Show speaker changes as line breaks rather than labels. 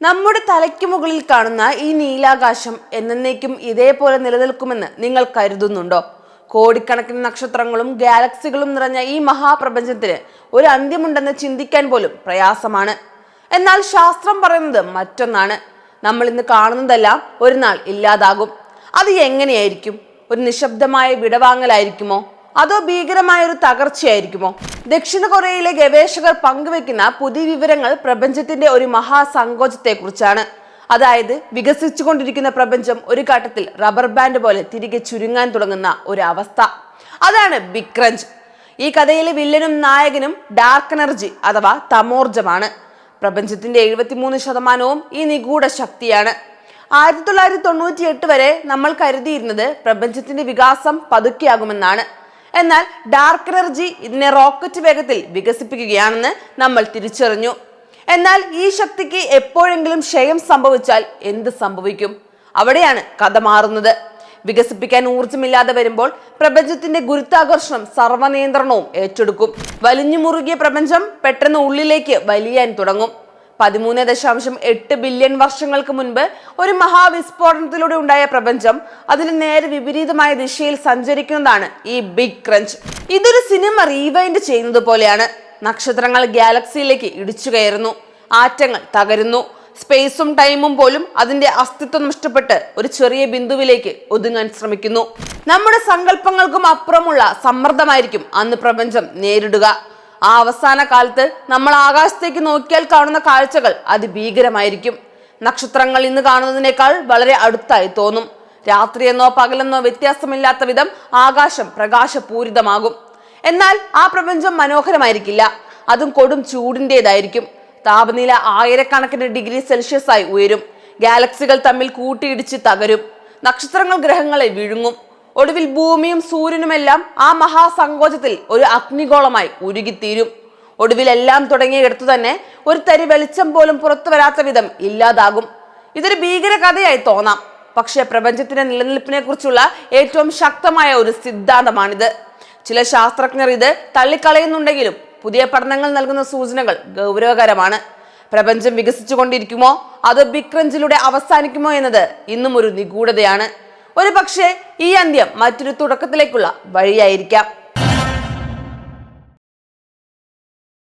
നമ്മുടെ തലയ്ക്ക് മുകളിൽ കാണുന്ന ഈ നീലാകാശം എന്നേക്കും ഇതേപോലെ നിലനിൽക്കുമെന്ന് നിങ്ങൾ കരുതുന്നുണ്ടോ? കോടിക്കണക്കിന് നക്ഷത്രങ്ങളും ഗാലക്സികളും നിറഞ്ഞ ഈ മഹാപ്രപഞ്ചത്തിന് ഒരു അന്ത്യമുണ്ടെന്ന് ചിന്തിക്കാൻ പോലും പ്രയാസമാണ്. എന്നാൽ ശാസ്ത്രം പറയുന്നത് മറ്റൊന്നാണ്. നമ്മൾ ഇന്ന് കാണുന്നതെല്ലാം ഒരു നാൾ ഇല്ലാതാകും. അത് എങ്ങനെയായിരിക്കും? ഒരു നിശബ്ദമായ വിടവാങ്ങലായിരിക്കുമോ? അതോ ഭീകരമായ ഒരു തകർച്ചയായിരിക്കുമോ? ദക്ഷിണ കൊറിയയിലെ ഗവേഷകർ പങ്കുവെക്കുന്ന പുതിയ വിവരങ്ങൾ പ്രപഞ്ചത്തിന്റെ ഒരു മഹാസങ്കോചത്തെക്കുറിച്ചാണ്. അതായത് വികസിച്ചുകൊണ്ടിരിക്കുന്ന പ്രപഞ്ചം ഒരു ഘട്ടത്തിൽ റബ്ബർ ബാൻഡ് പോലെ തിരികെ ചുരുങ്ങാൻ തുടങ്ങുന്ന ഒരു അവസ്ഥ. അതാണ് ബിഗ് ക്രഞ്ച് ഈ കഥയിലെ വില്ലനും നായകനും ഡാർക്ക് എനർജി അഥവാ തമോർജമാണ്. പ്രപഞ്ചത്തിന്റെ എഴുപത്തിമൂന്ന് ശതമാനവും ഈ നിഗൂഢ ശക്തിയാണ്. ആയിരത്തി തൊള്ളായിരത്തി തൊണ്ണൂറ്റി എട്ട് വരെ നമ്മൾ കരുതിയിരുന്നത് പ്രപഞ്ചത്തിന്റെ വികാസം പതുക്കെയാകുമെന്നാണ്. എന്നാൽ ഡാർക്ക് എനർജി ഇതിനെ റോക്കറ്റ് വേഗത്തിൽ വികസിപ്പിക്കുകയാണെന്ന് നമ്മൾ തിരിച്ചറിഞ്ഞു. എന്നാൽ ഈ ശക്തിക്ക് എപ്പോഴെങ്കിലും ക്ഷയം സംഭവിച്ചാൽ എന്ത് സംഭവിക്കും? അവിടെയാണ് കഥ മാറുന്നത്. വികസിപ്പിക്കാൻ ഊർജമില്ലാതെ വരുമ്പോൾ പ്രപഞ്ചത്തിന്റെ ഗുരുത്വാകർഷണം സർവനിയന്ത്രണവും ഏറ്റെടുക്കും. വലിഞ്ഞു മുറുകിയ പ്രപഞ്ചം പെട്ടെന്ന് ഉള്ളിലേക്ക് വലിയാൻ തുടങ്ങും. പതിമൂന്ന് ദശാംശം എട്ട് ബില്യൺ വർഷങ്ങൾക്ക് മുൻപ് ഒരു മഹാവിസ്ഫോടനത്തിലൂടെ ഉണ്ടായ പ്രപഞ്ചം അതിന് നേരെ വിപരീതമായ ദിശയിൽ സഞ്ചരിക്കുന്നതാണ് ഈ ബിഗ് ക്രഞ്ച്. ഇതൊരു സിനിമ റീവൈൻഡ് ചെയ്യുന്നത് പോലെയാണ്. നക്ഷത്രങ്ങൾ ഗാലക്സിയിലേക്ക് ഇടിച്ചു കയറുന്നു. ആറ്റങ്ങൾ തകരുന്നു. സ്പേസും ടൈമും പോലും അതിന്റെ അസ്തിത്വം നഷ്ടപ്പെട്ട് ഒരു ചെറിയ ബിന്ദുവിലേക്ക് ഒതുങ്ങാൻ ശ്രമിക്കുന്നു. നമ്മുടെ സങ്കല്പങ്ങൾക്കും അപ്പുറമുള്ള സമ്മർദ്ദമായിരിക്കും അന്ന് പ്രപഞ്ചം നേരിടുക. ആ അവസാന കാലത്ത് നമ്മൾ ആകാശത്തേക്ക് നോക്കിയാൽ കാണുന്ന കാഴ്ചകൾ അതിഭീകരമായിരിക്കും നക്ഷത്രങ്ങൾ ഇന്ന് കാണുന്നതിനേക്കാൾ വളരെ അടുത്തായി തോന്നും. രാത്രിയെന്നോ പകലെന്നോ വ്യത്യാസമില്ലാത്ത വിധം ആകാശം പ്രകാശപൂരിതമാകും. എന്നാൽ ആ പ്രപഞ്ചം മനോഹരമായിരിക്കില്ല. അതും കൊടും ചൂടിന്റെതായിരിക്കും താപനില ആയിരക്കണക്കിന് ഡിഗ്രി സെൽഷ്യസായി ഉയരും. ഗാലക്സികൾ തമ്മിൽ കൂട്ടിയിടിച്ച് തകരും. നക്ഷത്രങ്ങൾ ഗ്രഹങ്ങളെ വിഴുങ്ങും. ഒടുവിൽ ഭൂമിയും സൂര്യനുമെല്ലാം ആ മഹാസങ്കോചത്തിൽ ഒരു അഗ്നിഗോളമായി ഉരുകിത്തീരും. ഒടുവിൽ എല്ലാം തുടങ്ങിയെടുത്തു തന്നെ ഒരു തരി വെളിച്ചം പോലും പുറത്തു വരാത്ത വിധം ഇല്ലാതാകും. ഇതൊരു ഭീകര കഥയായി തോന്നാം. പക്ഷേ പ്രപഞ്ചത്തിന്റെ നിലനിൽപ്പിനെ കുറിച്ചുള്ള ഏറ്റവും ശക്തമായ ഒരു സിദ്ധാന്തമാണിത്. ചില ശാസ്ത്രജ്ഞർ ഇത് തള്ളിക്കളയുന്നുണ്ടെങ്കിലും പുതിയ പഠനങ്ങൾ നൽകുന്ന സൂചനകൾ ഗൗരവകരമാണ്. പ്രപഞ്ചം വികസിച്ചുകൊണ്ടിരിക്കുമോ? അതോ ബിക്രഞ്ചിലൂടെ അവസാനിക്കുമോ എന്നത് ഇന്നും ഒരു നിഗൂഢതയാണ്. ഒരു പക്ഷേ ഈ അന്ത്യം മറ്റൊരു തുടക്കത്തിലേക്കുള്ള വഴിയായിരിക്കാം.